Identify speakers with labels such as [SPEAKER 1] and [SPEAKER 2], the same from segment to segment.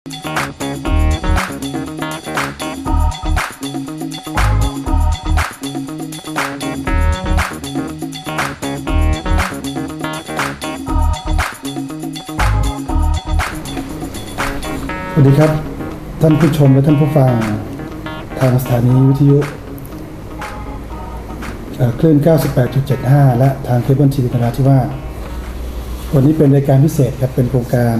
[SPEAKER 1] สวัสดีครับ ท่านผู้ชมและท่านผู้ฟัง ทางสถานีวิทยุเคลื่น 98.75 และทางเคเบิลทีวีนราธิวาสวันนี้เป็นรายการพิเศษครับ เป็นโครงการ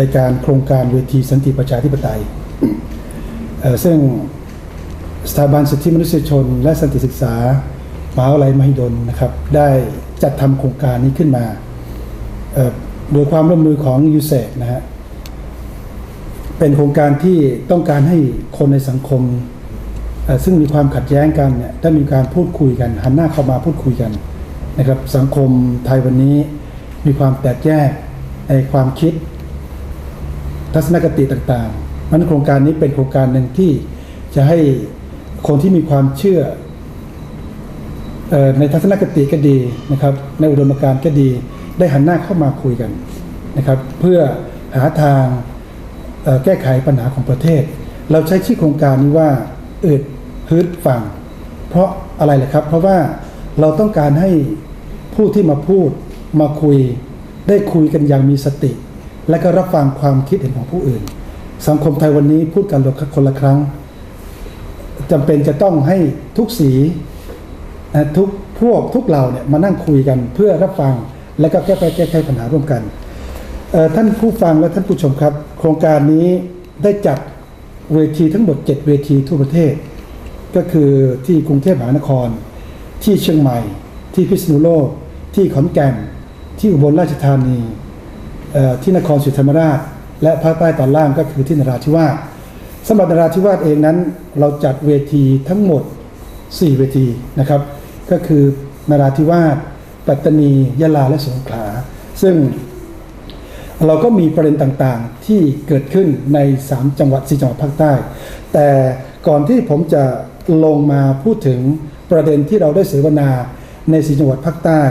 [SPEAKER 1] รายการโครงการเวทีสันติประชาธิปไตยเอ่อซึ่งสถาบันสิทธิมนุษยชน และสันติศึกษามหาวิทยาลัยมหิดลนะครับ ได้จัดทำโครงการนี้ขึ้นมาเอ่อโดยความร่วมมือของยูเซกนะฮะเป็นโครงการที่ต้องการให้คนในสังคมเอ่อซึ่งมีความขัดแย้งกันเนี่ยได้มีการพูดคุยกัน หันหน้าเข้ามาพูดคุยกันนะครับสังคมไทยวันนี้มีความแตกแยกในความคิด ทัศนคติต่างๆมันโครงการนี้เป็นโครงการหนึ่งที่จะให้คนที่มีความเชื่ออในทัศนคติก็ดีนะครับ ในอุดมการณ์ก็ดี ได้หันหน้าเข้ามาคุยกันนะครับ เพื่อหาทางแก้ไขปัญหาของประเทศ เราใช้ชื่อโครงการนี้ว่าอืดฮึดฟัง เพราะอะไรล่ะครับ เพราะว่าเราต้องการให้ผู้ที่มาพูดมาคุย ได้คุยกันอย่างมีสติ และก็รับฟังความคิดเห็นของผู้อื่น สังคมไทยวันนี้พูดกันคนละครั้งจำเป็นจะต้องให้ทุกสีทุกพวกทุกเราเนี่ยมานั่งคุยกันเพื่อรับฟังและก็แก้ไขแก้ไขปัญหาร่วมกัน ท่านผู้ฟังและท่านผู้ชมครับ โครงการนี้ได้จัดเวทีทั้งหมด 7 เวทีทั่วประเทศ ก็คือที่กรุงเทพมหานคร ที่เชียงใหม่ ที่พิษณุโลก ที่ขอนแก่น ที่อุบลราชธานี ที่นครศรีธรรมราช และภาคใต้ตอนล่างก็คือที่นราธิวาสสำหรับนราธิวาสเองนั้น เราจัดเวทีทั้งหมด 4 เวทีนะครับ ก็คือนราธิวาสปัตตานียะลาและสงขลาซึ่งเราก็มีประเด็นต่างๆที่เกิดขึ้นใน 3 จังหวัด 4 จังหวัดภาคใต้ แต่ก่อนที่ผมจะลงมาพูดถึงประเด็นที่เราได้เสวนาใน 4 จังหวัดภาคใต้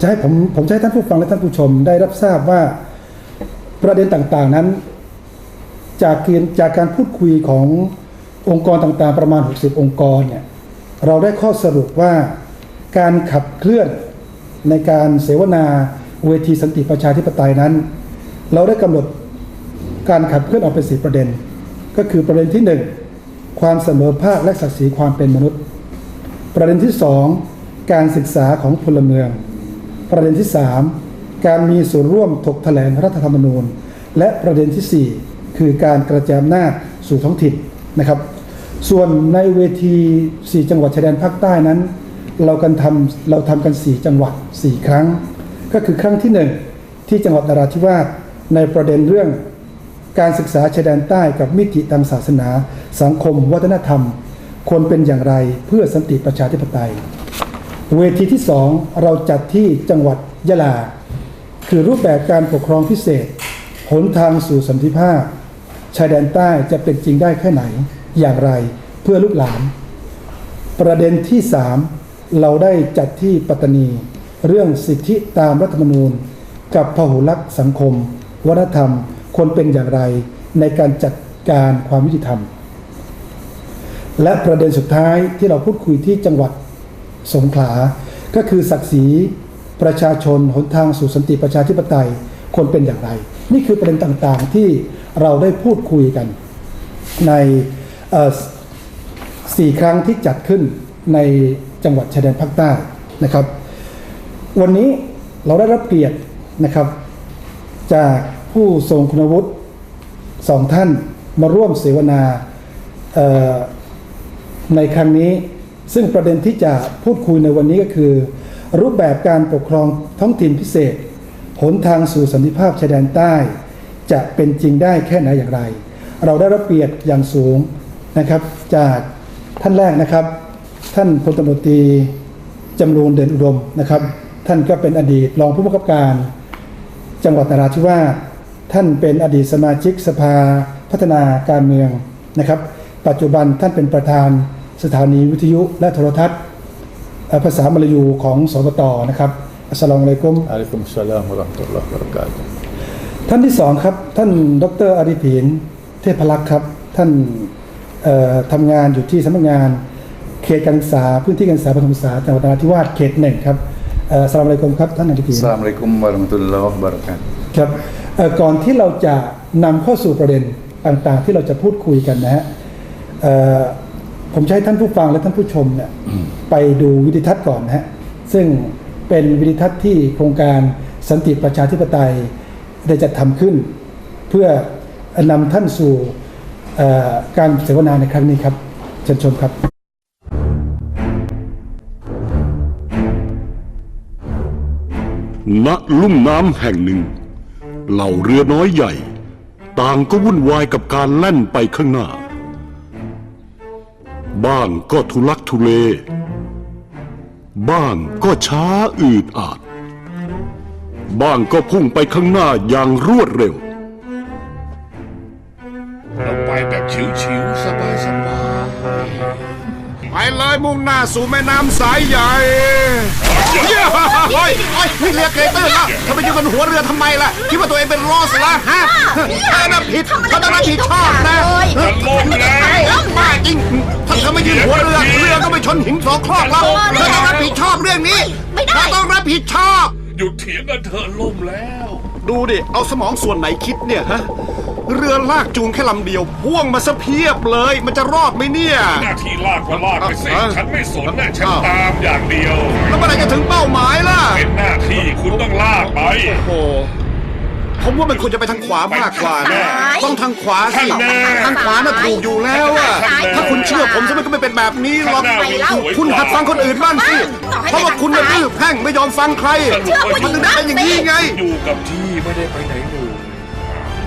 [SPEAKER 1] จะให้ผมผมจะให้ท่านผู้ฟังและท่านผู้ชมได้รับทราบว่าประเด็นต่างๆนั้น จากเกณฑ์จากการพูดคุยขององค์กรต่างๆ ประมาณ 60 องค์กรเนี่ยเราได้ข้อสรุปว่าการขับเคลื่อนในการเสวนาเวทีสันติประชาธิปไตยนั้น เราได้กำหนดการขับเคลื่อนออกเป็นสีประเด็น ก็คือประเด็นที่หนึ่งความเสมอภาคและศักดิ์ศรีความเป็นมนุษย์ ประเด็นที่สองการศึกษาของพลเมือง ประเด็นที่สามการมีส่วนร่วมถกแถลงรัฐธรรมนูญ และประเด็นที่สี่คือการกระจายอำนาจสู่ท้องถิ่นนะครับ ส่วนในเวที 4 จังหวัดชายแดนภาคใต้นั้น เรากันทำเราทำกัน 4 จังหวัด 4 ครั้ง ก็คือครั้งที่ 1 ที่จังหวัดนราธิวาสในประเด็นเรื่องการศึกษาชายแดนใต้กับมิติทางศาสนา สังคม วัฒนธรรม ควรเป็นอย่างไรเพื่อสันติประชาธิปไตย เวทีที่ 2 เราจัดที่จังหวัดยะลา คือรูปแบบการปกครองพิเศษหนทางสู่สันติภาพ ชายแดนใต้จะเป็นจริงได้แค่ไหน อย่างไรเพื่อลูกหลาน ประเด็นที่ 3 เราได้จัดที่ปัตตานี เรื่องสิทธิตามรัฐธรรมนูญ กับพหุลักษณ์สังคม วัฒนธรรมควรเป็นอย่างไรในการจัดการความยุติธรรม และประเด็นสุดท้ายที่เราพูดคุยที่จังหวัด สงขลา ก็คือศักดิ์ศรีประชาชนหนทางสู่สันติประชาธิปไตยควรเป็นอย่างไร นี่คือประเด็นต่างๆที่เราได้พูดคุยกัน ในสี่ครั้งที่จัดขึ้นในจังหวัดชายแดนภาคใต้นะครับ วันนี้เราได้รับเกียรตินะครับ จากผู้ทรงคุณวุฒิสองท่านมาร่วมเสวนาในครั้งนี้ ซึ่งประเด็นที่จะพูดคุยในวันนี้ก็คือ รูปแบบการปกครองท้องถิ่นพิเศษ หนทางสู่สันติภาพชายแดนใต้ จะเป็นจริงได้แค่ไหนอย่างไร เราได้รับเกียรติอย่างสูงนะครับ จากท่านแรกนะครับ ท่านพลตำรวจตรีจำรูนเด่นอุดมนะครับ ท่านก็เป็นอดีตรองผู้บังคับการ จังหวัดนราธิวาสท่านเป็นอดีตสมาชิกสภาพัฒนาการเมืองนะครับ ปัจจุบันท่านเป็นประธาน สถานีวิทยุและโทรทัศน์ ภาษามลายูของสบตนะครับอัสลามุอะลัยกุม
[SPEAKER 2] อะลัยกุ
[SPEAKER 3] มสลามุรัมตุลลอฮ์บรักาต
[SPEAKER 1] ท่านที่สองครับ ท่านดรอาริพีนเทพลักษ์ครับ ท่านทำงานอยู่ที่สำนักงานเขตการศึกษาพื้นที่การศึกษาประถมศึกษาจังหวัดนราธิวาสเขตหนึ่งครับสลามอลัยกุมครับท่านอาจารย์ส
[SPEAKER 2] ลาม
[SPEAKER 1] อลัยกุมบารัมตุลลอฮ์บารักานครับก่อนที่เราจะนำเข้าสู่ประเด็นต่างๆ ที่เราจะพูดคุยกันนะฮะ ผมจะให้ท่านผู้ฟังและท่านผู้ชมเนี่ยไปดูวิดีทัศน์ก่อนนะฮะซึ่งเป็นวิดีทัศน์ที่โครงการสันติประชาธิปไตยได้จัดทำขึ้น เพื่อนำท่านสู่เอ่อการเสวนาในครั้งนี้ครับเชิญชมครับ
[SPEAKER 4] ณลุ่มน้ำแห่งหนึ่ง เหล่าเรือน้อยใหญ่ ต่างก็วุ่นวายกับการแล่นไปข้างหน้า บ้างก็ทุลักทุเล บ้างก็ช้าอืดอาด บ้างก็พุ่งไปข้างหน้าอย่างรวดเร็ว
[SPEAKER 5] เราไปแบบชิวๆสบายๆ
[SPEAKER 2] ไปเลยมุ่งหน้าสู่แม่น้ำสายใหญ่เย้เฮ้ยเฮ้ยนี่เรือเกยตื้นละทำไมยืนบนหัวเรือทำไมล่ะ คิดว่าตัวเองเป็นรอสละฮะถ้าน่ะผิดเขาต้องรับผิดชอบนะ
[SPEAKER 5] จะล่มแล้ว
[SPEAKER 2] กันเถ
[SPEAKER 5] อะล่มแล้ว
[SPEAKER 2] ดูดิ เอาสมองส่วนไหนคิดเนี่ยฮะ เรือลากจูงแค่ลำเดียว พ่วงมาซะเพียบเลย มันจะรอดไหมเนี่ย
[SPEAKER 5] หน้าที่ลากก็ลากไปสิ
[SPEAKER 2] อะ
[SPEAKER 5] ฉันไม่สนนะฉัน
[SPEAKER 2] อ้าว
[SPEAKER 5] ตามอย่างเดียว
[SPEAKER 2] แล้วเมื่อไหร่จะถึงเป้าหมายล่ะ
[SPEAKER 5] เป็นหน้าที่คุณต้องลากไป
[SPEAKER 2] โอ้ ผมว่ามันควรจะไปทางขวามากกว่านะ ต้องทางขวาสิ
[SPEAKER 5] ข้างหน้า
[SPEAKER 2] ทางขวาน่ะถูกอยู่แล้วอะ
[SPEAKER 5] ข้างหน้า
[SPEAKER 2] ถ้าคุณเชื่อผมจะมันก็ไม่เป็นแบบนี้หรอก
[SPEAKER 5] ข้างหน้าวิ่งสวยกว่า
[SPEAKER 2] คุณหัดฟังคนอื่นบ้างสิ
[SPEAKER 6] ต่อให้
[SPEAKER 2] เพราะว่าคุณน่ะดื้อแพ่งไม่ยอมฟังใคร
[SPEAKER 5] เชื่อผู้หญิ
[SPEAKER 2] มัน
[SPEAKER 5] ง
[SPEAKER 2] ถึงได้เป็นอย่างนี้ไง
[SPEAKER 5] อยู่กับที่ไม่ได้ไปไหนเลย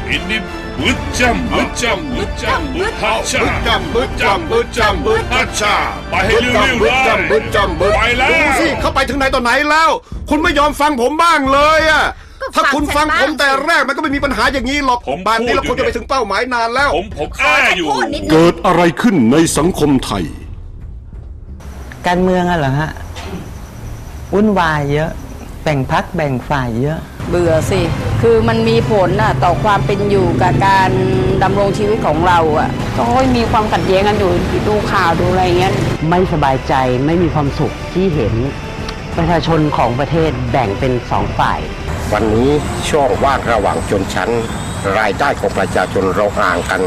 [SPEAKER 5] อินนี่บึดจำบึดจำบึดจำบึดฮัชชา
[SPEAKER 2] บึดจำบึดจำบึดจำบึด
[SPEAKER 5] ฮัชชาไปให้เร็วๆ
[SPEAKER 2] บึ
[SPEAKER 5] เล
[SPEAKER 2] ด
[SPEAKER 5] ย
[SPEAKER 2] จำบึดจำบึด
[SPEAKER 5] ไปแล้ว
[SPEAKER 2] ดูสิเข้าไปถึงไหนต่อไหนแล้ว คุณไม่ยอมฟังผมบ้างเลยอะ
[SPEAKER 6] ก็
[SPEAKER 2] ถ้าคุณฟัง
[SPEAKER 6] ฟังฉั
[SPEAKER 2] ผ
[SPEAKER 6] น
[SPEAKER 2] ม
[SPEAKER 6] บ้าง
[SPEAKER 2] แต่แรกมันก็ไม่มีปัญหาอย่างนี้หรอก
[SPEAKER 5] ผม
[SPEAKER 2] บ้านนี้เรา
[SPEAKER 5] พู
[SPEAKER 2] คว
[SPEAKER 5] ด
[SPEAKER 2] ร
[SPEAKER 5] อยู่
[SPEAKER 2] จะไปถึงเป้าหมายนานแล้ว
[SPEAKER 5] ผมผมอ้าอยู่
[SPEAKER 6] พูดนิดนึง
[SPEAKER 4] เกิดอะไรขึ้นในสังคมไทย
[SPEAKER 7] การเมืองอะเหรอฮะวุ่นวายเยอะแบ่งพักแบ่งฝ่ายเยอะ
[SPEAKER 8] เบื่อสิ คือมันมีผลน่ะต่อความเป็นอยู่กับการดำรงชีวิตของเราอะโอ้ยมีความขัดแย้งกันอยู่ดูข่าวดูอะไรเงี้ย
[SPEAKER 7] ไม่สบายใจไม่มีความสุขที่เห็นประชาชนของประเทศแบ่งเป็นสองฝ่าย
[SPEAKER 9] วันนี้ช่องว่างระหว่างชนชั้น รายได้ของประชาชนเราห่างกัน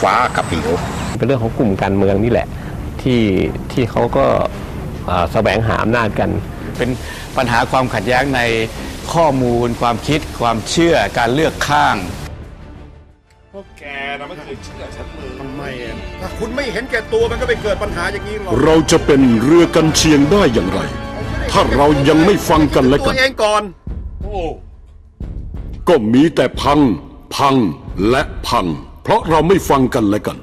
[SPEAKER 9] ฟ้ากับผิว
[SPEAKER 10] เป็นเรื่องของกลุ่มการเมืองนี่แหละ ที่ที่เขาก็อ่าแสวงหาอำนาจกัน
[SPEAKER 11] เป็นปัญหาความขัดแย้งในข้อมูล ความคิด ความเชื่อการเลือกข้าง
[SPEAKER 5] พวกแกนะไม่เคยเชื่อฉันเลย
[SPEAKER 2] ทำไมอะถ้าคุณไม่เห็นแก่ตัวมันก็ไม่เกิดปัญหาอย่างนี้หรอก
[SPEAKER 4] เราจะเป็นเรือกันเชียงได้อย่างไร ถ้าเรายังไม่ฟังกันและ
[SPEAKER 2] ตั
[SPEAKER 4] กั
[SPEAKER 2] วนเองก่อน
[SPEAKER 5] โอ้
[SPEAKER 4] ก็มีแต่พัง พังและพัง เพราะเราไม่ฟังกันและกัน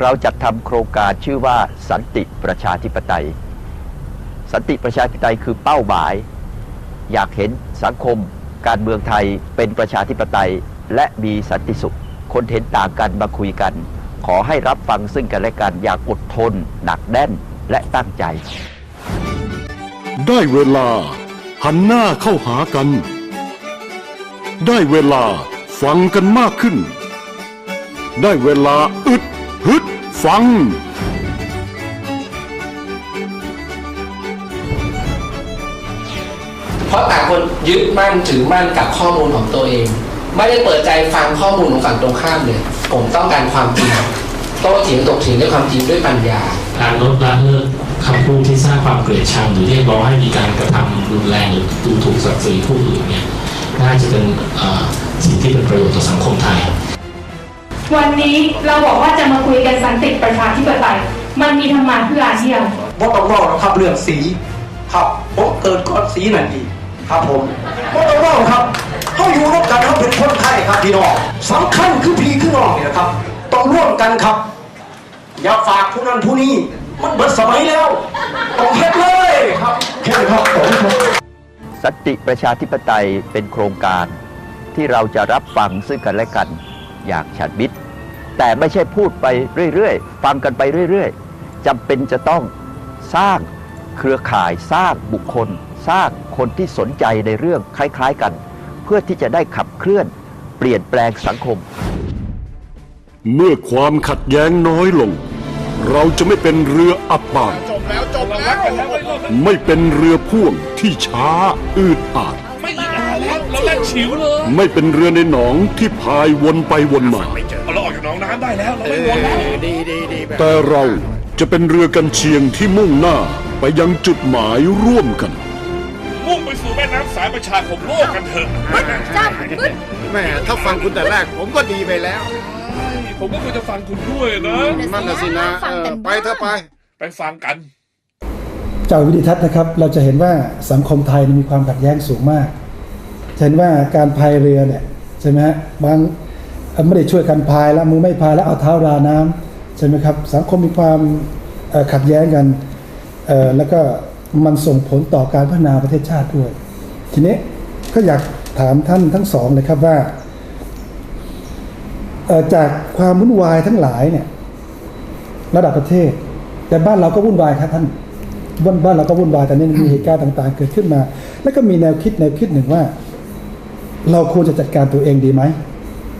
[SPEAKER 12] เราจัดทำโครงการชื่อว่าสันติประชาธิปไตย สันติประชาธิปไตยคือเป้าหมาย อยากเห็นสังคม การเมืองไทยเป็นประชาธิปไตยและมีสันติสุข คนเห็นต่างกันมาคุยกัน ขอให้รับฟังซึ่งกันและกันอย่างอดทน หนักแน่นและตั้งใจ
[SPEAKER 4] ได้เวลา หันหน้าเข้าหากัน ได้เวลาฟังกันมากขึ้น ได้เวลาอึดฮึดฟัง
[SPEAKER 13] เพราะต่างคนยึดมั่นถือมั่นกับข้อมูลของตัวเอง ไม่ได้เปิดใจฟังข้อมูลของฝั่งตรงข้ามเลย ผมต้องการความจริงโต้เถียงตกเถียงด้วยความจริงด้วยปัญญา
[SPEAKER 14] การลดละเลิก คำพูดที่สร้างความเกลียดชังหรือเรียกร้องให้มีการกระทำรุนแรงหรือดูถูกศักดิ์ศรีผู้อื่นเนี่ยน่าจะเป็นเอ่อสิ่งที่เป็นประโยชน์ต่อสังคมไทย
[SPEAKER 15] วันนี้เราบอกว่าจะมาคุยกันสันติประชาธิปไตย มันมีธรรมาเพื่ออาเทียม
[SPEAKER 9] บ่ต้องรอหรอกครับเรื่องสีครับผมเกิดก่อนสีนั่นอีกครับผมบ่ต้องรอหรอกครับเขาอยู่ร่วมกันเขาเป็นคนไทยครับพี่น้องสำคัญคือพี่คือน้องเนี่ยนะครับ ต้องร่วมกันครับ อย่าฝากผู้นั้นผู้นี้ มันเบิดสมัยแล้วต้องเฮ็ดเลยครับแค่นี้ครับผมครับ
[SPEAKER 12] สันติประชาธิปไตยเป็นโครงการที่เราจะรับฟังซึ่งกันและกันอย่างฉันมิตร แต่ไม่ใช่พูดไปเรื่อยๆ ฟังกันไปเรื่อยๆจำเป็นจะต้องสร้างเครือข่ายสร้างบุคคล สร้างคนที่สนใจในเรื่องคล้ายๆกัน เพื่อที่จะได้ขับเคลื่อนเปลี่ยนแปลงสังคม
[SPEAKER 4] เมื่อความขัดแย้งน้อยลง เราจะไม่เป็นเรืออับปาง
[SPEAKER 2] จบแล้วจบแล้ว
[SPEAKER 4] ไม่เป็นเรือพ่วงที่ช้าอืดอาด
[SPEAKER 5] ไม่อีกแล้วเราแล่นฉิวเลย
[SPEAKER 4] ไม่เป็นเรือในหนองที่พายวนไปวนมา
[SPEAKER 5] เอาเราออกจากหนองน้ำได้แล้วเราไม่วนแล้ว
[SPEAKER 2] ดีดีดี
[SPEAKER 4] แต่เราจะเป็นเรือกันเชียงที่มุ่งหน้าไปยังจุดหมายร่วมกัน
[SPEAKER 5] มุ่งไปสู่แม่น้ำสายประชาคมโลกกันเถอะ
[SPEAKER 2] แม่ถ้าฟังคุณแต่แรกผมก็ดีไปแล้ว
[SPEAKER 5] ผมก็ควรจะฟังคุณด้วยนะ
[SPEAKER 2] นั่นน่ะสินะเออไปเถอะไป
[SPEAKER 5] ไปฟังกัน
[SPEAKER 1] จากวิดีทัศน์นะครับ เราจะเห็นว่าสังคมไทยมีความขัดแย้งสูงมากจะเห็นว่าการพายเรือเนี่ยใช่ไหมฮะบางเอ่อไม่ได้ช่วยกันพายแล้วมือไม่พายแล้วเอาเท้าราน้ำใช่ไหมครับสังคมมีความเอ่อขัดแย้งกันเอ่อแล้วก็มันส่งผลต่อการพัฒนาประเทศชาติด้วย ทีนี้ก็อยากถามท่านทั้งสองเลยครับว่าเอ่อ จากความวุ่นวายทั้งหลายเนี่ยระดับประเทศ แต่บ้านเราก็วุ่นวายครับท่านบ้านบ้านเราก็วุ่นวายแต่นี่มีเหตุการณ์ต่าง ๆ เกิดขึ้นมา แล้วก็มีแนวคิดแนวคิดหนึ่งว่า เราควรจะจัดการตัวเองดีไหม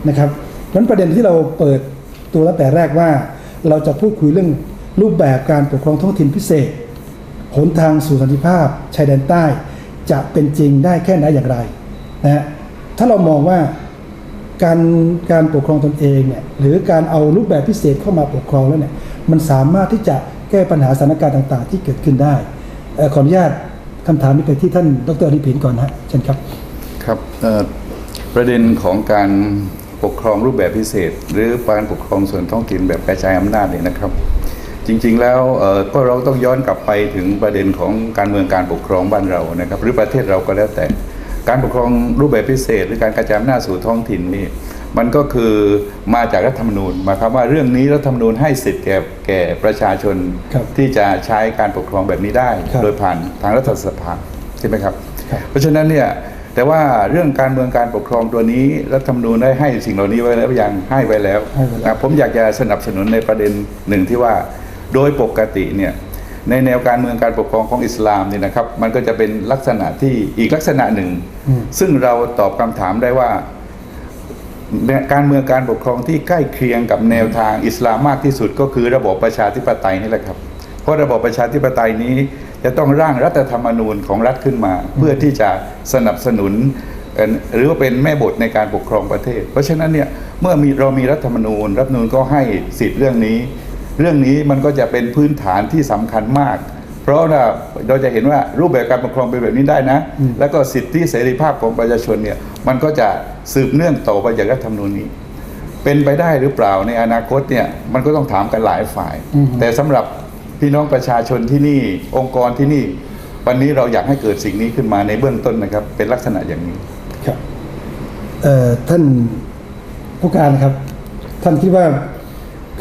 [SPEAKER 1] นะครับนั้นประเด็นที่เราเปิดตัวตั้งแต่แรกว่า เราจะพูดคุยเรื่องรูปแบบการปกครองท้องถิ่นพิเศษหนทางสู่สันติภาพชายแดนใต้ จะเป็นจริงได้แค่ไหนอย่างไรนะฮะถ้าเรามองว่า การการปกครองตนเองเนี่ยหรือการเอารูปแบบพิเศษเข้ามาปกครองแล้วเนี่ยมันสามารถที่จะแก้ปัญหาสถานการณ์ต่าง ๆ ที่เกิดขึ้นได้ขออนุญาตคำถามนี้ไปที่ท่านดรอนิพินก่อนนะฮะเชิญครับ
[SPEAKER 6] ครับประเด็นของการปกครองรูปแบบพิเศษ หรือการปกครองส่วนท้องถิ่นแบบกระจายอำนาจเนี่ยนะครับ จริง ๆ แล้วก็เราต้องย้อนกลับไปถึงประเด็นของการเมืองการปกครองบ้านเรานะครับ หรือประเทศเราก็แล้วแต่ การปกครองรูปแบบพิเศษ หรือการกระจายอำนาจสู่ท้องถิ่นนี่มันก็คือมาจากรัฐธรรมนูญหมายความว่าเรื่องนี้รัฐธรรมนูญให้สิทธิ์แก่แก่ประชาชนที่จะใช้การปกครองแบบนี้ได้ โดยผ่านทางรัฐสภาใช่ไหมครับ เพราะฉะนั้นเนี่ยแต่ว่าเรื่องการเมืองการปกครองตัวนี้รัฐธรรมนูญได้ให้สิ่งเหล่านี้ไว้แล้วยังให้ไว้แล้วนะผมอยากจะสนับสนุนในประเด็นหนึ่งที่ว่าโดยปกติเนี่ย ในแนวการเมืองการปกครองของอิสลามเนี่ยนะครับ มันก็จะเป็นลักษณะที่อีกลักษณะหนึ่ง ซึ่งเราตอบคำถามได้ว่า การเมืองการปกครองที่ใกล้เคียงกับแนวทางอิสลามมากที่สุดก็คือระบอบประชาธิปไตยนี่แหละครับ เพราะระบอบประชาธิปไตยนี้จะต้องร่างรัฐธรรมนูญของรัฐขึ้นมา เพื่อที่จะสนับสนุนเอ่อหรือว่าเป็นแม่บทในการปกครองประเทศ เพราะฉะนั้นเนี่ยเมื่อมีเรามีรัฐธรรมนูญ รัฐธรรมนูญก็ให้สิทธิ์เรื่องนี้ เรื่องนี้มันก็จะเป็นพื้นฐานที่สำคัญมาก เพราะว่าเราจะเห็นว่ารูปแบบการปกครองเป็นแบบนี้ได้นะ แล้วก็สิทธิเสรีภาพของประชาชนเนี่ยมันก็จะสืบเนื่องต่อไปจากรัฐธรรมนูญนี้ เป็นไปได้หรือเปล่าในอนาคตเนี่ยมันก็ต้องถามกันหลายฝ่าย
[SPEAKER 1] อืม
[SPEAKER 6] แต่สำหรับพี่น้องประชาชนที่นี่องค์กรที่นี่ วันนี้เราอยากให้เกิดสิ่งนี้ขึ้นมาในเบื้องต้นนะครับ เป็นลักษณะอย่างนี้
[SPEAKER 1] ครับเอ่อท่านผู้การครับ ท่านคิดว่า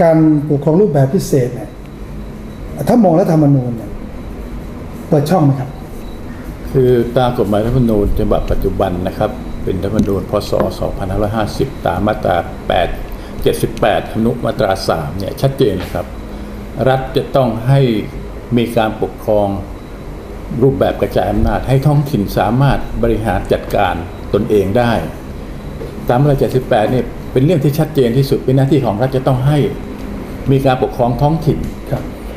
[SPEAKER 1] การปกครองรูปแบบพิเศษเนี่ยถ้ามองรัฐธรรมนูญเนี่ยเปิดช่องไหมครับ
[SPEAKER 3] คือตามกฎหมายรัฐธรรมนูญฉบับปัจจุบันนะครับ เป็นรัฐธรรมนูญพศ 2550 ตามมาตรา 8 78อนุมาตรา 3 เนี่ยชัดเจนนะครับ รัฐจะต้องให้มีการปกครองรูปแบบกระจายอำนาจ ให้ท้องถิ่นสามารถบริหารจัดการตนเองได้ตามมาตรา78เนี่ย เป็นเรื่องที่ชัดเจนที่สุดเป็นหน้าที่ของรัฐจะต้องให้มีการปกครองท้องถิ่น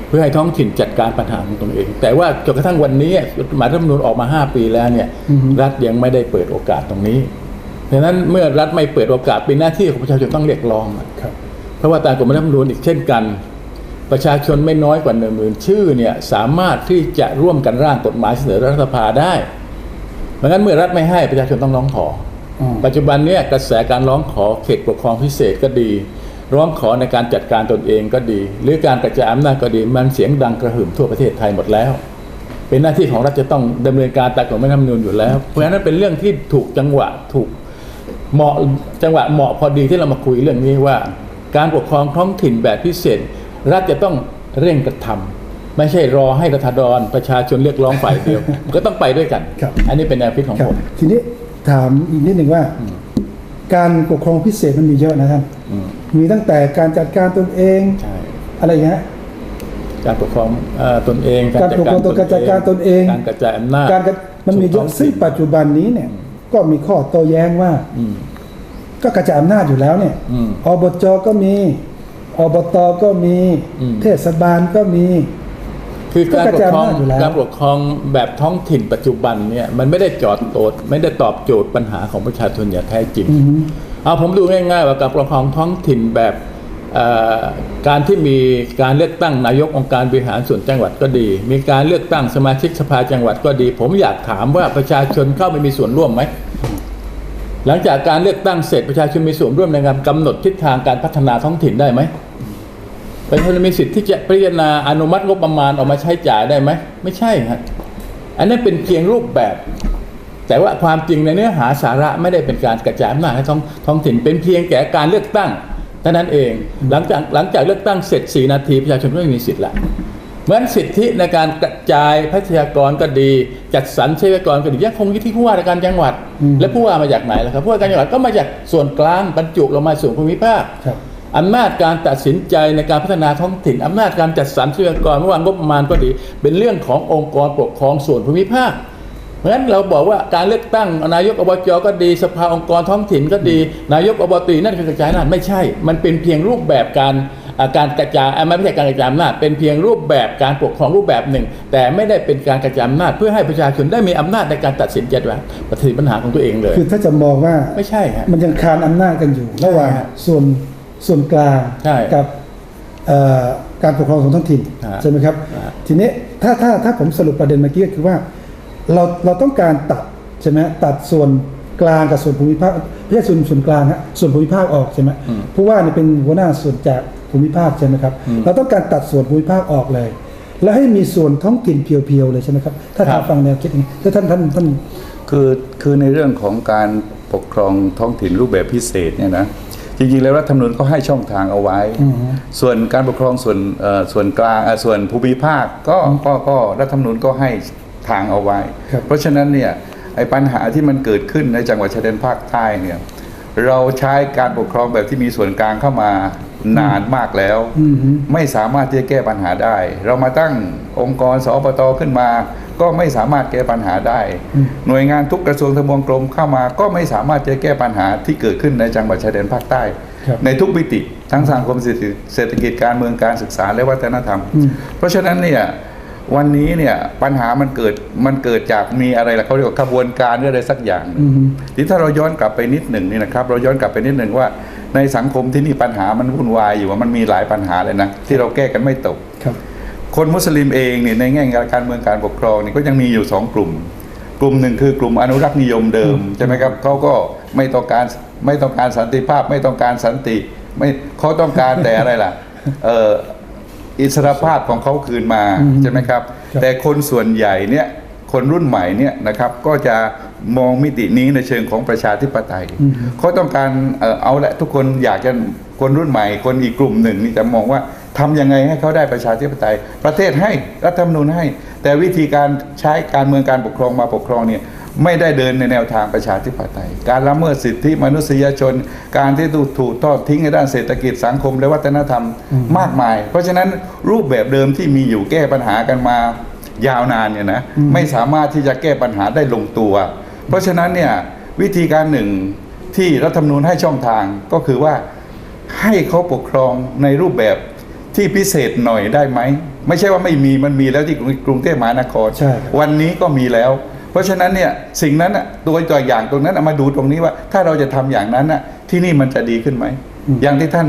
[SPEAKER 3] เพื่อให้ท้องถิ่นจัดการปัญหาของตนเอง แต่ว่าจนกระทั่งวันนี้กฎหมายรัฐธรรมนูญออกมา 5 ปีแล้วเนี่ย
[SPEAKER 1] อือฮึ
[SPEAKER 3] รัฐยังไม่ได้เปิดโอกาสตรงนี้เพราะฉะนั้นเมื่อรัฐไม่เปิดโอกาสเป็นหน้าที่ของประชาชนต้องเรียกร้องอะ
[SPEAKER 1] ครับ
[SPEAKER 3] เพราะว่าตามกฎหมายรัฐธรรมนูญอีกเช่นกัน ประชาชนไม่น้อยกว่าหนึ่งหมื่นชื่อเนี่ยสามารถที่จะร่วมกันร่างกฎหมายเสนอรัฐสภาได้เพราะงั้นเมื่อรัฐไม่ให้ประชาชนต้องร้องขออ ปัจจุบันเนี่ยกระแสการร้องขอเขตปกครองพิเศษก็ดี ร้องขอในการจัดการตนเองก็ดี หรือการกระจายอำนาจก็ดี มันเสียงดังกระหึ่มทั่วประเทศไทยหมดแล้ว เป็นหน้าที่ของรัฐจะต้องดำเนินการตามกฎหมายรัฐธรรมนูญอยู่แล้ว เพราะฉะนั้นเป็นเรื่องที่ถูกจังหวะถูกเหมาะจังหวะเหมาะพอดีที่เรามาคุยเรื่องนี้ว่า การปกครองท้องถิ่นแบบพิเศษ รัฐจะต้องเร่งกระทำไม่ใช่รอให้รัฐดรประชาชนเรียกร้องฝ่ายเดียว ก็ต้องไปด้วยกัน อันนี้เป็นแนวคิดของ
[SPEAKER 1] ครับ
[SPEAKER 3] ผม
[SPEAKER 1] ทีนี้ ถามอีกนิดหนึ่งว่า การปกครองพิเศษมันมีเยอะนะท่านมีตั้งแต่การจัดการตนเองอะไรอย่างเงี้ย
[SPEAKER 3] การปกครองเอ่อตนเอง
[SPEAKER 1] การปกครองตนการจัดการตนเอง
[SPEAKER 3] การกระจายอำนาจ
[SPEAKER 1] การกระมันมีเย
[SPEAKER 3] สู่ท้
[SPEAKER 1] อะ
[SPEAKER 3] องถิ่น
[SPEAKER 1] ซึ่งปัจจุบันนี้เนี่ย ก็มีข้อโต้แย้งว่าก็กระจายอำนาจอยู่แล้วเนี่ย
[SPEAKER 3] อืม
[SPEAKER 1] อบจก็มีอบตก็มี
[SPEAKER 3] อืม
[SPEAKER 1] เทศบาลก็มี
[SPEAKER 3] คือการ
[SPEAKER 1] ก็
[SPEAKER 3] ป
[SPEAKER 1] ก
[SPEAKER 3] ก
[SPEAKER 1] ระจาย
[SPEAKER 3] ครอง
[SPEAKER 1] อำนาจอยู่แล้ว
[SPEAKER 3] การปกครองแบบท้องถิ่นปัจจุบันเนี่ยมันไม่ได้จอดโตดไม่ได้ตอบโจทย์ปัญหาของประชาชนอย่างแท้จริง
[SPEAKER 1] อือฮึ
[SPEAKER 3] เอาผมดูง่ายๆว่าการปกครองท้องถิ่นแบบเอ่อการที่มีการเลือกตั้งนายกองค์การบริหารส่วนจังหวัดก็ดี มีการเลือกตั้งสมาชิกสภาจังหวัดก็ดี ผมอยากถามว่าประชาชนเข้าไปมีส่วนร่วมไหมหลังจากการเลือกตั้งเสร็จประชาชนมีส่วนร่วมในการกำหนดทิศทางการพัฒนาท้องถิ่นได้ไหม ประชาชนมีสิทธิ์ที่จะพิจารณาอนุมัติงบประมาณออกมาใช้จ่ายได้ไหมไม่ใช่ครับอันนั้นเป็นเพียงรูปแบบ แต่ว่าความจริงในเนื้อหาสาระไม่ได้เป็นการกระจายอำนาจให้ท้องท้องถิ่นเป็นเพียงแก่การเลือกตั้งเท่านั้นเองหลังจากหลังจากเลือกตั้งเสร็จ 4 นาทีประชาชนก็ไม่มีสิทธิ์ละเหมือนสิทธิในการกระจายทรัพยากรก็ดี จัดสรรทรัพยากรก็ดียังคงอยู่ที่ผู้ว่าราชการจังหวัด และผู้ว่ามาจากไหนล่ะครับผู้ว่าการจังหวัดก็มาจากส่วนกลางบรรจุลงมาส่วนภูมิภาค
[SPEAKER 1] ครับ
[SPEAKER 3] อำนาจการตัดสินใจในการพัฒนาท้องถิ่นอำนาจการจัดสรรทรัพยากรไม่ว่างบประมาณก็ดี เป็นเรื่องขององค์กรปกครองส่วนภูมิภาค เพราะฉะนั้นเราบอกว่าการเลือกตั้งนายกอบจก็ดีสภาองค์กรท้องถิ่นก็ดี นายกอบตนั่นคือกระจายอำนาจไม่ใช่ มันเป็นเพียงรูปแบบการอ่าการกระจายอ่าไม่ใช่การกระจายอำนาจเป็นเพียงรูปแบบการปกครองรูปแบบหนึ่ง แต่ไม่ได้เป็นการกระจายอำนาจเพื่อให้ประชาชนได้มีอำนาจในการตัดสินใจว่าปฏิปัญหาของตัวเองเลย
[SPEAKER 1] คือถ้าจะมองว่า
[SPEAKER 3] ไม่ใช่ฮะ
[SPEAKER 1] มันยังคานอำนาจกันอยู่ระหว่าง
[SPEAKER 3] ใช่ฮะ
[SPEAKER 1] ส่วน ส่วนกลาง
[SPEAKER 3] ใช่
[SPEAKER 1] กับเอ่อการปกครองส่วนท้องถิ่น
[SPEAKER 3] ฮะ
[SPEAKER 1] ใช่ไหมครับ
[SPEAKER 3] ฮะ
[SPEAKER 1] ทีนี้ถ้าถ้าถ้าผมสรุปประเด็นเมื่อกี้ก็คือว่าเราเราต้องการตัดใช่ไหมตัดส่วนกลางกับส่วนภูมิภาคไม่ใช่ส่วนส่วนกลางฮะส่วนภูมิภาคออกใช่ไหมผู้ว่าเนี่ยเป็นหัวหน้าส่วนจากภูมิภาคใช่ไหมครับเราต้องการตัดส่วนภูมิภาคออกเลย แล้วให้มีส่วนท้องถิ่นเพียวๆเลยใช่ไหมครับถ้า
[SPEAKER 6] ครั
[SPEAKER 1] ทา
[SPEAKER 6] บ
[SPEAKER 1] งฟังแนวคิดอย่างนี้ถ้าท่านท่านท่าน
[SPEAKER 6] คือคือในเรื่องของการปกครองท้องถิ่นรูปแบบพิเศษเนี่ยนะ จริงๆ แล้วรัฐธรรมนูญก็ให้ช่องทางเอาไว้
[SPEAKER 1] อืม
[SPEAKER 6] ส่วนการปกครองส่วนเอ่อส่วนกลางเอ่อส่วนภูมิภาคก็ก็ก็รัฐธรรมนูญก็ให้ทางเอาไว้ เพราะฉะนั้นเนี่ยไอ้ปัญหาที่มันเกิดขึ้นในจังหวัดชายแดนภาคใต้เนี่ยเราใช้การปกครองแบบที่มีส่วนกลางเข้ามานานมากแล้ว
[SPEAKER 1] อืม
[SPEAKER 6] ไม่สามารถที่จะแก้ปัญหาได้ เรามาตั้งองค์กรสอปตขึ้นมา ก็ไม่สามารถแก้ปัญหาได้ หน่วยงานทุกกระทรวงทบวงกรมเข้ามา ก็ไม่สามารถจะแก้ปัญหาที่เกิดขึ้นในจังหวัดชายแดนภาคใต้
[SPEAKER 1] ครับ
[SPEAKER 6] ในทุกมิติทั้งสังคมเศรษฐกิจเศรษฐกิจการเมืองการศึกษาและวัฒนธรรม
[SPEAKER 1] อืม
[SPEAKER 6] เพราะฉะนั้นเนี่ยวันนี้เนี่ยปัญหามันเกิดมันเกิดจากมีอะไรล่ะเขาเรียกว่าขบวนการหรืออะไรสักอย่างหนึ่ง
[SPEAKER 1] อืม
[SPEAKER 6] ทีถ้าเราย้อนกลับไปนิดหนึ่งนี่นะครับ เราย้อนกลับไปนิดหนึ่งว่า ในสังคมที่นี่ปัญหามันวุ่นวายอยู่ว่ามันมีหลายปัญหาเลยนะที่เราแก้กันไม่ตก
[SPEAKER 1] ครับ
[SPEAKER 6] คนมุสลิมเองเนี่ยในแง่การเมืองการปกครองนี่ก็ยังมีอยู่สองกลุ่ม กลุ่มหนึ่งคือกลุ่มอนุรักษ์นิยมเดิมใช่ไหมครับเขาก็ไม่ต้องการไม่ต้องการสันติภาพ ไม่ต้องการสันติไม่เขาต้องการแต่อะไรล่ะเอ่ออิสรภาพของเขาคืนมา
[SPEAKER 1] อืม
[SPEAKER 6] ใช่ไหมครับ
[SPEAKER 1] ครับ
[SPEAKER 6] แต่คนส่วนใหญ่เนี่ยคนรุ่นใหม่เนี่ยนะครับก็จะมองมิตินี้ในเชิงของประชาธิปไตย
[SPEAKER 1] อืม
[SPEAKER 6] เขาต้องการเอ่อเอาละทุกคนอยากจะคนรุ่นใหม่ คนอีกกลุ่มหนึ่งนี่จะมองว่า ทำยังไงให้เขาได้ประชาธิปไตย ประเทศให้รัฐธรรมนูญให้ แต่วิธีการใช้การเมืองการปกครองมาปกครองเนี่ยไม่ได้เดินในแนวทางประชาธิปไตย การละเมิดสิทธิมนุษยชน การที่ถูกถูกทอดทิ้งในด้านเศรษฐกิจสังคมและวัฒนธรรมมากมาย เพราะฉะนั้นรูปแบบเดิมที่มีอยู่แก้ปัญหากันมายาวนานเนี่ยนะไม่สามารถที่จะแก้ปัญหาได้ลงตัว เพราะฉะนั้นเนี่ยวิธีการหนึ่งที่รัฐธรรมนูญให้ช่องทางก็คือว่าให้เขาปกครองในรูปแบบ ที่พิเศษหน่อยได้ไหม ไม่ใช่ว่าไม่มีมันมีแล้วที่กรุงเทพมหานคร
[SPEAKER 1] ใช่
[SPEAKER 6] วันนี้ก็มีแล้ว เพราะฉะนั้นเนี่ยสิ่งนั้นน่ะตัวตัวอย่างตรงนั้นน่ะมาดูตรงนี้ว่า ถ้าเราจะทำอย่างนั้นน่ะที่นี่มันจะดีขึ้นไหม อย่างที่ท่าน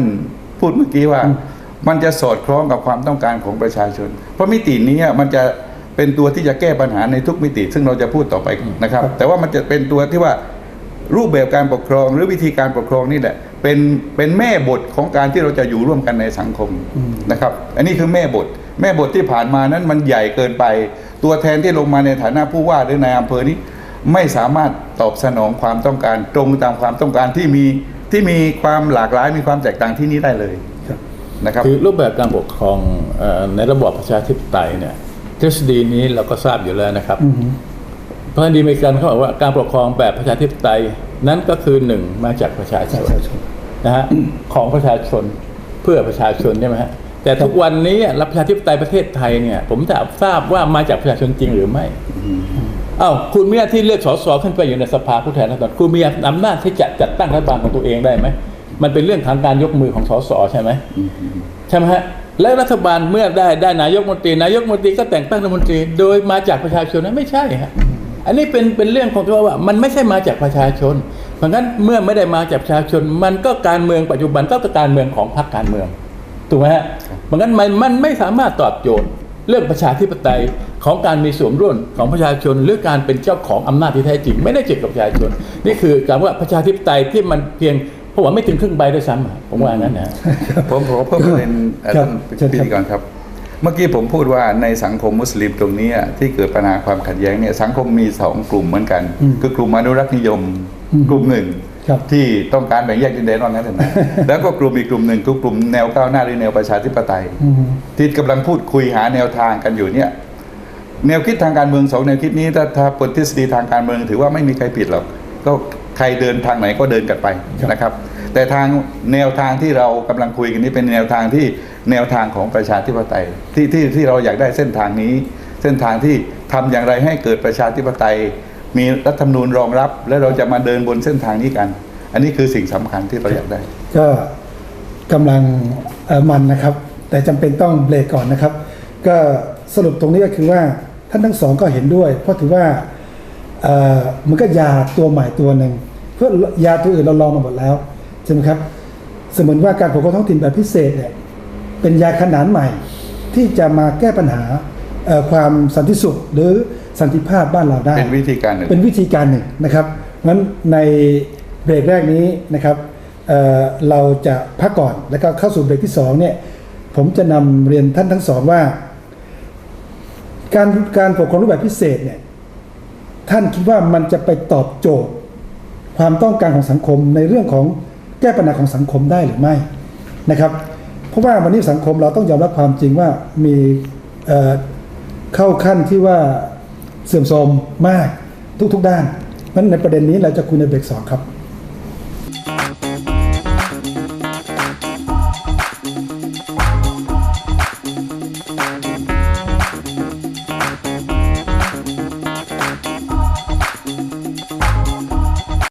[SPEAKER 6] พูดเมื่อกี้ว่า มันจะสอดคล้องกับความต้องการของประชาชน เพราะมิตินี้อะมันจะเป็นตัวที่จะแก้ปัญหาในทุกมิติ ซึ่งเราจะพูดต่อไปนะครับ แต่ว่ามันจะเป็นตัวที่ว่า รูปแบบการปกครองหรือวิธีการปกครองนี่แหละเป็นเป็นแม่บทของการที่เราจะอยู่ร่วมกันในสังคมนะครับ อันนี้คือแม่บท แม่บทที่ผ่านมานั้นมันใหญ่เกินไป ตัวแทนที่ลงมาในฐานะผู้ว่าหรือนายอำเภอนี้ไม่สามารถตอบสนองความต้องการตรงตามความต้องการที่มีที่มีความหลากหลายมีความแตกต่างที่นี้ได้เลยนะครับ
[SPEAKER 3] คือรูปแบบการปกครองเอ่อในระบอบประชาธิปไตยเนี่ยทฤษฎีนี้เราก็ทราบอยู่แล้วนะครับ
[SPEAKER 1] อือฮึ
[SPEAKER 3] เพ ราะงั้นดีเมกันเขาบอกว่าการปกครองแบบประชาธิปไตยนั้นก็คือหนึ่งมาจากประชาชนนะฮะของประชาชนเพื่อประชาชนใช่ไหมฮะแต่ทุกวันนี้รับประชาธิปไตยประเทศไทยเนี่ย ผมจะทราบว่ามาจากประชาชนจริงหรือไม่อ้าวคุณมีหน้าที่เลือกสสขึ้นไปอยู่ในสภาผู้แทนราษฎรคุณมีอำนาจที่จะจัดตั้งรัฐบาลของตัวเองได้ไหมมันเป็นเรื่องทางการยกมือของสสใช่ไหมใช่ไหมฮะแล้วรัฐบาลเมื่อได้ได้นายกมนตรีนายกมนตรีก็แต่งตั้งรัฐมนตรี โดยมาจากประชาชนนะไม่ใช่ฮะ อันนี้เป็นเป็นเรื่องของที่ว่ามันไม่ใช่มาจากประชาชน เพราะงั้นเมื่อไม่ได้มาจากประชาชน มันก็การเมืองปัจจุบันก็คือการเมืองของพรรคการเมืองถูกไหมฮะเพราะงั้นมันมันไม่สามารถตอบโจทย์เรื่องประชาธิปไตยของการมีส่วนร่วมของประชาชน หรือการเป็นเจ้าของอำนาจที่แท้จริง ไม่ได้เกี่ยวกับประชาชน นี่คือการว่าประชาธิปไตยที่มันเพียงเพราะว่าไม่ถึงครึ่งใบด้วยซ้ำอะผมว่างั้นนะ
[SPEAKER 6] ผมขอเพิ่มประเด็นเอ่อ
[SPEAKER 1] ครับ
[SPEAKER 6] ท่านพิธีกรครับ เมื่อกี้ผมพูดว่าในสังคมมุสลิมตรงเนี้ยที่เกิดปัญหาความขัดแย้งเนี่ยสังคมมีสองกลุ่มเหมือนกัน
[SPEAKER 1] อืม
[SPEAKER 6] คือกลุ่มอนุรักษ์นิยม
[SPEAKER 1] อืม
[SPEAKER 6] กลุ่มหนึ่ง
[SPEAKER 1] ครับ
[SPEAKER 6] ที่ต้องการแบ่งแยกดินแดนว่างั้นเถอะนะแล้วก็กลุ่มอีกกลุ่มหนึ่งคือกลุ่มแนวก้าวหน้าหรือแนวประชาธิปไตย
[SPEAKER 1] อืม
[SPEAKER 6] ที่กำลังพูดคุยหาแนวทางกันอยู่เนี่ยแนวคิดทางการเมืองสองแนวคิดนี้ถ้าถ้าบนทฤษฎีทางการเมืองถือว่าไม่มีใครผิดหรอกก็ใครเดินทางไหนก็เดินกันไปนะครับ แต่ทางแนวทางที่เรากำลังคุยกันนี้เป็นแนวทางที่แนวทางของประชาธิปไตยที่ที่ที่เราอยากได้เส้นทางนี้ เส้นทางที่ทำอย่างไรให้เกิดประชาธิปไตย มีรัฐธรรมนูญรองรับ และเราจะมาเดินบนเส้นทางนี้กัน อันนี้คือสิ่งสำคัญที่เราอยากได้
[SPEAKER 1] ก็กำลังมันนะครับ แต่จำเป็นต้องเบรกก่อนนะครับ ก็สรุปตรงนี้ก็คือว่าท่านทั้งสองก็เห็นด้วย เพราะถือว่าเออมันก็ยาตัวใหม่ตัวหนึ่งเพื่อยาตัวอื่นเราลองมาหมดแล้ว ช่ไหมครับเสมือนว่าการปกครองท้องถิ่นแบบพิเศษเนี่ยเป็นยาขนานใหม่ที่จะมาแก้ปัญหาเอ่อความสันติสุขหรือสันติภาพบ้านเราได้
[SPEAKER 6] เป็นวิธีการหนึ่ง
[SPEAKER 1] เป็นวิธีการหนึ่งนะครับงั้นในเบรกแรกนี้นะครับเอ่อเราจะพักก่อนแล้วก็เข้าสู่เบรกที่สองเนี่ยผมจะนำเรียนท่านทั้งสองว่า การการปกครองรูปแบบพิเศษเนี่ยท่านคิดว่ามันจะไปตอบโจทย์ ความต้องการของสังคมในเรื่องของ แก้ปัญหาของสังคมได้หรือไม่นะครับ เพราะว่าวันนี้สังคมเราต้องยอมรับความจริงว่ามีเเข้าขั้นที่ว่าเสื่อมโทรมมากทุกๆด้านเพราะฉะนั้นในประเด็นนี้เราจะคุยในเบรกสองครับ